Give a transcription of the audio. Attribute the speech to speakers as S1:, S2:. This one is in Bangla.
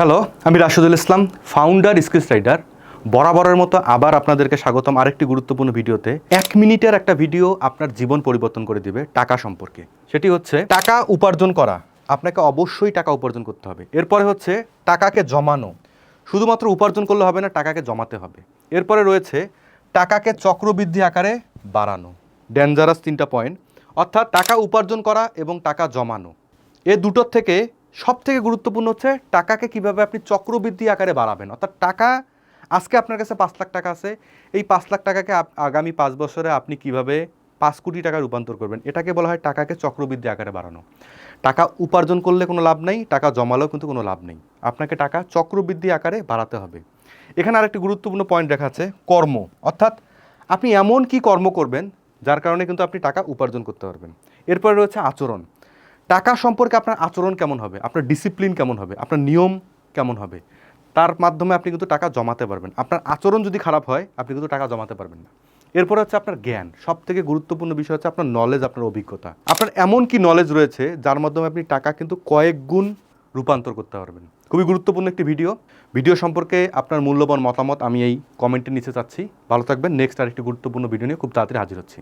S1: হ্যালো, আমি Rashedul Islam founder skills rider বরাবরের মতো আবার আপনাদেরকে স্বাগতম আরেকটি গুরুত্বপূর্ণ ভিডিওতে। এক মিনিটের একটা ভিডিও আপনার জীবন পরিবর্তন করে দিবে টাকা সম্পর্কে। সেটি হচ্ছে টাকা উপার্জন করা। আপনাকে অবশ্যই টাকা উপার্জন করতে হবে। এরপরে হচ্ছে টাকাকে জমানো। শুধুমাত্র উপার্জন করলে হবে না, টাকাকে জমাতে হবে। এরপরে রয়েছে টাকাকে চক্রবৃদ্ধি আকারে বাড়ানো। ডেঞ্জারাস তিনটা পয়েন্ট অর্থাৎ টাকা উপার্জন করা এবং টাকা জমানো। এ দুটোর থেকে সব থেকে গুরুত্বপূর্ণ হচ্ছে টাকাকে কীভাবে আপনি চক্রবৃদ্ধি আকারে বাড়াবেন। অর্থাৎ টাকা, আজকে আপনার কাছে পাঁচ লাখ টাকা আছে, এই পাঁচ লাখ টাকাকে আগামী পাঁচ বছরে আপনি কীভাবে পাঁচ কোটি টাকা রূপান্তর করবেন, এটাকে বলা হয় টাকাকে চক্রবৃদ্ধি আকারে বাড়ানো। টাকা উপার্জন করলে কোনো লাভ নেই, টাকা জমালেও কিন্তু কোনো লাভ নেই। আপনাকে টাকা চক্রবৃদ্ধি আকারে বাড়াতে হবে। এখানে আরেকটি গুরুত্বপূর্ণ পয়েন্ট দেখা আছে কর্ম। অর্থাৎ আপনি এমন কি কর্ম করবেন, যার কারণে কিন্তু আপনি টাকা উপার্জন করতে পারবেন। এরপরে রয়েছে আচরণ। টাকা সম্পর্কে আপনার আচরণ কেমন হবে? আপনার ডিসিপ্লিন কেমন হবে? আপনার নিয়ম কেমন হবে? তার মাধ্যমে আপনি কিন্তু টাকা জমাতে পারবেন। আপনার আচরণ যদি খারাপ হয়, আপনি কিন্তু টাকা জমাতে পারবেন না। এরপরে হচ্ছে আপনার জ্ঞান। সব থেকে গুরুত্বপূর্ণ বিষয় হচ্ছে আপনার নলেজ আপনার অভিজ্ঞতা। আপনার এমন কি নলেজ রয়েছে যার মাধ্যমে আপনি টাকা কিন্তু কয়েক গুণ রূপান্তর করতে পারবেন? খুবই গুরুত্বপূর্ণ একটি ভিডিও ভিডিও সম্পর্কে আপনার মূল্যবান মতামত আমি এই কমেন্টের নিচে চাচ্ছি। ভালো থাকবেন। নেক্সট আরেকটি গুরুত্বপূর্ণ ভিডিও নিয়ে খুব তাড়াতাড়ি হাজির হচ্ছি।